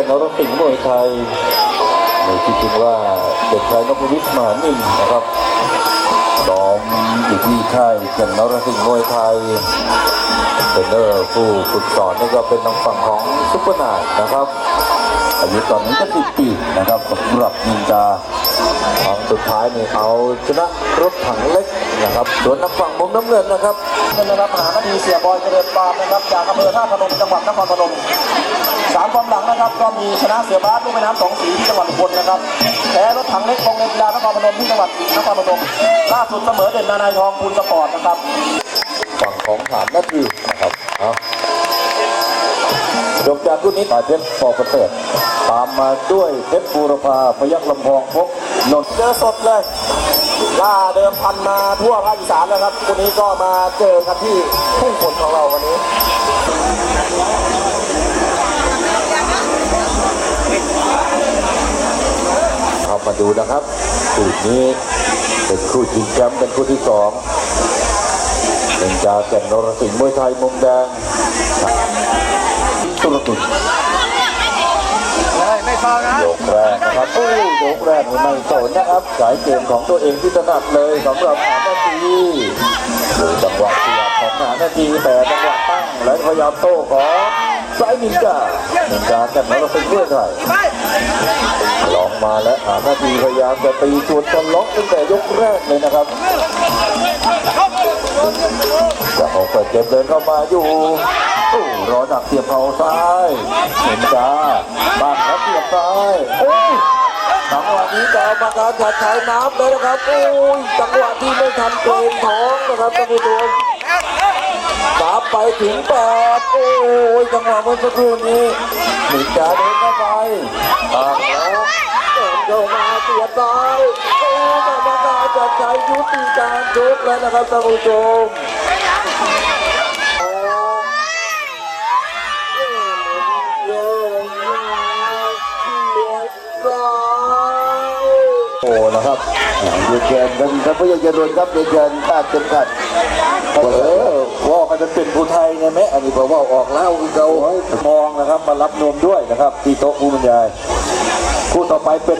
ก่นนรสิงห์มวยไทยในที่จริงว่าเด็กชายนพวิทย์มหานิ่มนะครับซ้อมอยู่ที่ค่ายแก่นนรสิงห์มวยไทยเทรนเนอร์ผู้ฝึกสอนนี่ก็เป็นทางฝั่งของซุปเปอร์นายนะครับอายุตอนนี้ก็สิบปีนะครับสำหรับนินจาครั้งสุดท้ายนี่เอาชนะรถถังเล็กนะครับส่วนนักฝั่งมุมน้ำเงินนะครับเป็นระดับมหานาทีเสียบอยเจริญปานนะครับจากอำเภอท่าพนมจังหวัดนครพนม นะครับก็มีชนะเสือบาสลูกแม่น้ำสองสีที่จังหวัดอุบลนะครับแพ้รถถังเล็กโรงเรียนกีฬานครพนมที่จังหวัดนครพนมล่าสุดเสมอเด่นนานายทองภูลสปอร์ตนะครับฝั่งของฐานนาทีนะครับเอาจบจากรุ่นนี้ปาเพชรปอประเสริฐตามมาด้วยเพชรบูรพาพยัคฆ์ลำพองพกนนท์เจอสดเลยล่าเดิมพันมาทั่วภาคอีสานนะครับวันนี้ก็มาเจอกันที่ทุ่งฝนของเราวันนี้ ดูนะครับคู่นี้เป็นคู่ชิงแชมป์เป็นคู่ที่สองเป็นจาแก่นนรสิงห์มวยไทยมุมแดงตุรกุลไม่ฟาวนะยกแรกนะครับโอ้ยยกแรกนี่ไม่สนนะครับสายเกมของตัวเองที่ถนัดเลยสำหรับหานาทีดูจังหวะเสียบของหานาทีแต่จังหวะตั้งและพยายามโต้ของสายนินจานินจากันแล้วเราเป็นเพื่อนไทยลอง มาและหาหน้าทีพยายามจะตีสวนกันล็อกตั้งแต่ยกแรกเลยนะครับจะออกเปิดเกมเดินเข้ามาอยู่้รอดักเสียบเข่าซ้ายนินจ้าบ้านแล้วเสียบซ้ายโอ้ยจังหวะนี้จะมาการจัดฉายน้ำเลยนะครับโอ้ยจังหวะที่ไม่ทันเกมท้องนะครับท่านผู้ชมสามไปถึงแปดโอ้ยจังหวะเมื่อสักครู่นี้หนิจาเดินเข้าไป ซ้ายโอ้กรรมการจัดฉายยุติการชกแล้วนะครับท่านผู้ชมโอ้นะครับเรียนเชิญกันครับพยายามรนครับเรียนเชิญคาดเข็มขัดเออว่ามันจะเป็นผู้ไทยไงไหมอันนี้ผมว่าออกแล้วคือเขามองนะครับมารับนมด้วยนะครับ ที่โต๊ะผู้บรรยาย คู่ต่อไปเป็น